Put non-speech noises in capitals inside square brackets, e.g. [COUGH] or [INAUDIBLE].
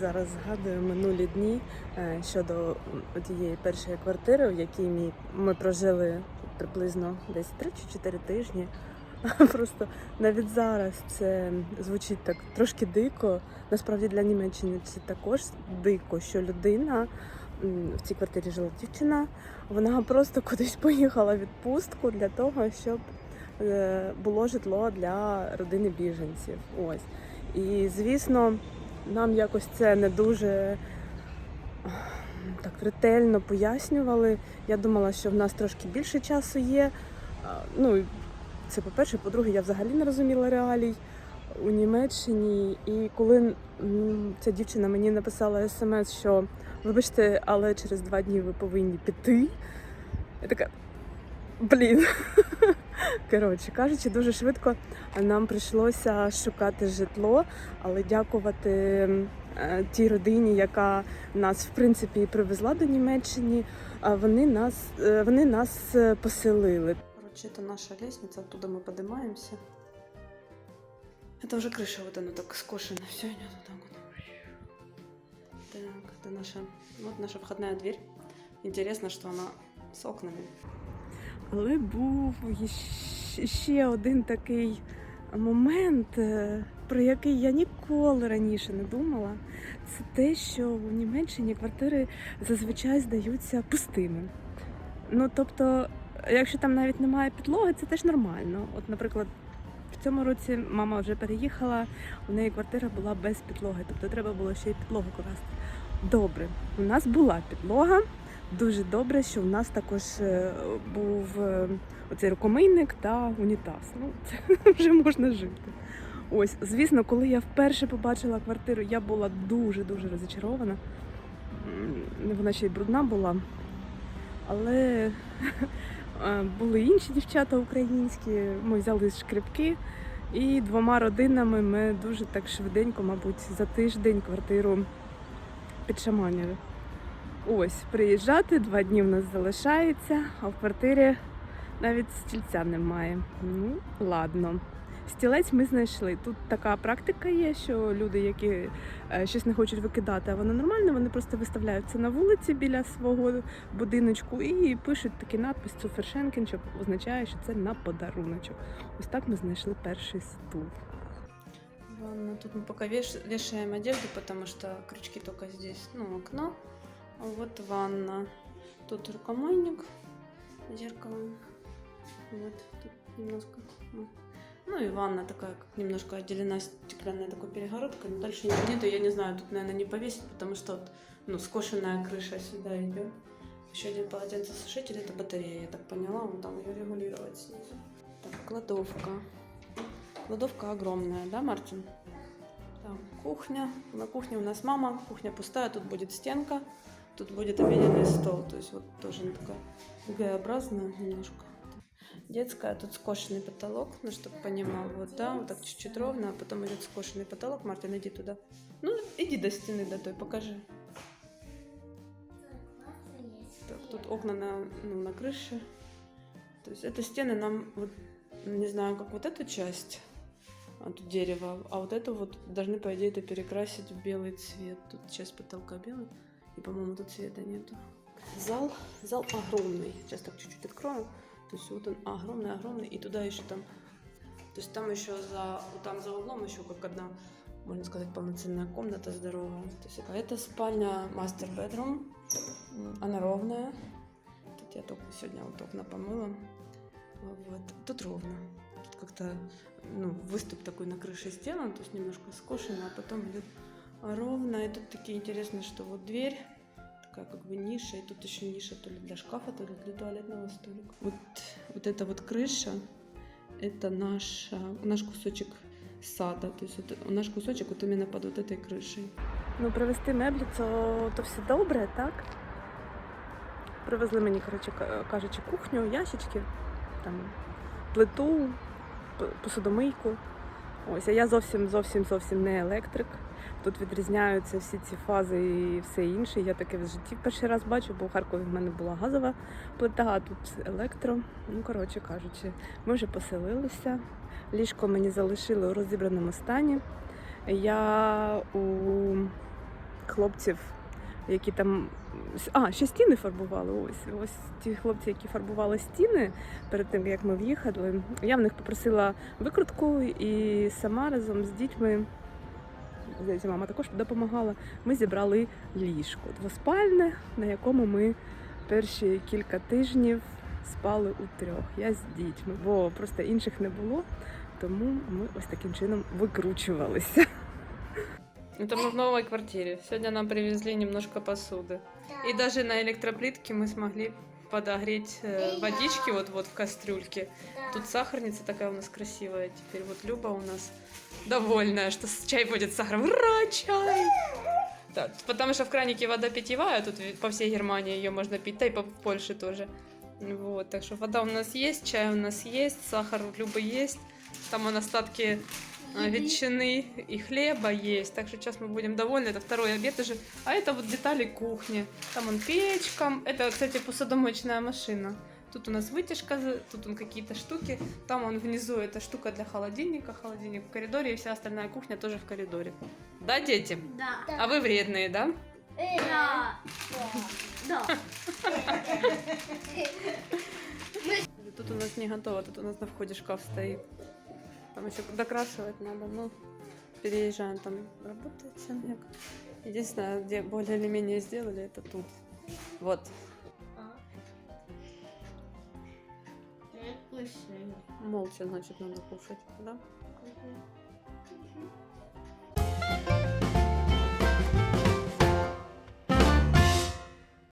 зараз згадую минулі дні е, щодо тієї першої квартири, в якій ми, прожили приблизно десь 3 чи 4 тижні. [LAUGHS] Просто навіть зараз це звучить так трошки дико. Насправді для Німеччини це також дико, що людина в цій квартирі жила дівчина. Вона просто кудись поїхала в відпустку для того, щоб е, було житло для родини біженців. Ось. І звісно, нам якось це не дуже так ретельно пояснювали. Я думала, що в нас трошки більше часу є. Ну, це по-перше, по-друге, я взагалі не розуміла реалій у Німеччині. І коли ця дівчина мені написала смс, що вибачте, але через два дні ви повинні піти. Я така. Блін. [LAUGHS] Коротше кажучи, дуже швидко нам прийшлося шукати житло, але дякувати е, тій родині, яка нас в принципі і привезла до Німеччини, а вони нас, е, вони нас е, поселили. Коротше, це наша лестниця, оттуда ми підіймаємося. Это уже крыша, вот она так скошена. Все идет вот так вот. Так, это наша, вот наша входная дверь. Интересно, что она с окнами. Але був ще один такий момент, е, про який я ніколи раніше не думала. Це те, що в Німеччині квартири зазвичай здаються пустими. Ну тобто, якщо там навіть немає підлоги, це теж нормально. От, наприклад, в цьому році мама вже переїхала, у неї квартира була без підлоги, тобто треба було ще й підлогу класти. Добре, у нас була підлога. Дуже добре, що в нас також е, був е, оцей рукомийник та унітаз. Ну, це [LAUGHS] вже можна жити. Ось, звісно, коли я вперше побачила квартиру, я була дуже-дуже розчарована. Вона ще й брудна була. Але [LAUGHS] е, були інші дівчата українські, ми взяли шкрипки і двома родинами ми дуже так швиденько, мабуть, за тиждень квартиру підшаманили. Ось, приїжджати, два дні в нас залишається, а в квартирі навіть стільця немає. Ну, ладно. Стілець ми знайшли. Тут така практика є, що люди, які е, щось не хочуть викидати, а воно нормально, вони просто виставляють це на вулиці біля свого будиночку і пишуть такий надпис Цуфершенкін, що означає, що це на подаруночок. Ось так ми знайшли перший стул. Ванна. Тут пока веш- вешаем одежду, потому что крючки только здесь, ну, окно. Вот ванна. Тут рукомойник, зеркало. Вот тут немножко. ну. И ванна такая, как немножко отделена стеклянной такой перегородкой. Но дальше ничего нету. Я не знаю, тут, наверное, не повесить, потому что вот, ну, скошенная крыша сюда идет. Еще один полотенцесушитель, это батарея, я так поняла, вон там ее регулировать снизу. Так, кладовка. Кладовка огромная, да, Мартин? Там кухня. На кухне у нас мама. Кухня пустая, тут будет стенка. Тут будет обеденный стол. То есть вот тоже она такая Г-образная немножко. Детская, тут скошенный потолок, ну, чтобы понимал, вот, да, вот так чуть-чуть ровно, а потом идет скошенный потолок. Мартин, иди туда. Ну, иди до стены, до той, покажи. Так, тут окна на, ну, на крыше. То есть это стены нам, вот, не знаю, как вот эту часть, а тут дерево, а вот эту вот должны, по идее, это перекрасить в белый цвет. Тут часть потолка белый, и, по-моему, тут цвета нету. Зал, зал огромный. Сейчас так чуть-чуть открою. То есть вот он огромный-огромный, и туда еще там, то есть там еще за, там за углом еще как одна, можно сказать, полноценная комната здоровая. То есть это спальня мастер bedroom, она ровная. Тут я только сегодня вот окна помыла. Вот. Тут ровно. Тут как-то ну, выступ такой на крыше сделан, то есть немножко скошено, а потом идет ровно. И тут такие интересные, что вот дверь такая как бы ниша, и тут еще ниша то ли для шкафа, то ли для туалетного столика. Вот, вот эта вот крыша, это наш, наш кусочек сада, то есть это наш кусочек вот именно под вот этой крышей. Ну, привезти меблі, то, то все добре, так? Привезли мені, коротше ка- кажучи, кухню, ящички, там, плиту, п- посудомийку. Ось, а я зовсім зовсім зовсім не електрик. Тут відрізняються всі ці фази і все інше. Я таке в житті перший раз бачу, бо в Харкові в мене була газова плита, а тут електро. Ну, коротше кажучи, ми вже поселилися. Ліжко мені залишили у розібраному стані. Я у хлопців, які там. А, ще стіни фарбували. Ось ось ті хлопці, які фарбували стіни перед тим, як ми в'їхали. Я в них попросила викрутку і сама разом з дітьми. Здається, мама також допомагала. Ми зібрали ліжко двоспальне, на якому ми перші кілька тижнів спали у трьох. Я з дітьми, бо просто інших не було. Тому ми ось таким чином викручувалися. Это мы в новой квартире. Сегодня нам привезли немножко посуды. И даже на электроплитке мы смогли подогреть э, водички вот вот в кастрюльке. Тут сахарница такая у нас красивая. Теперь вот Люба у нас довольная, что чай будет с сахаром. Ура, чай! Да, потому что в кранике вода питьевая, тут ведь по всей Германии ее можно пить, да и по Польше тоже. Вот, так что вода у нас есть, чай у нас есть, сахар у Любы есть. Там он остатки а, ветчины и хлеба есть. Так что сейчас мы будем довольны. Это второй обед уже. А это вот детали кухни. Там он печка. Это, кстати, посудомоечная машина. Тут у нас вытяжка, тут он какие-то штуки. Там он внизу эта штука для холодильника, холодильник в коридоре, и вся остальная кухня тоже в коридоре. Да, дети? Да. А вы вредные, да? Да. Да. Тут у нас не готово, тут у нас на входе шкаф стоит. Там еще докрашивать надо, но переезжаем, там работает снег. Единственное, где более или менее сделали, это тут. Вот. Молча, значит, надо кушать, да?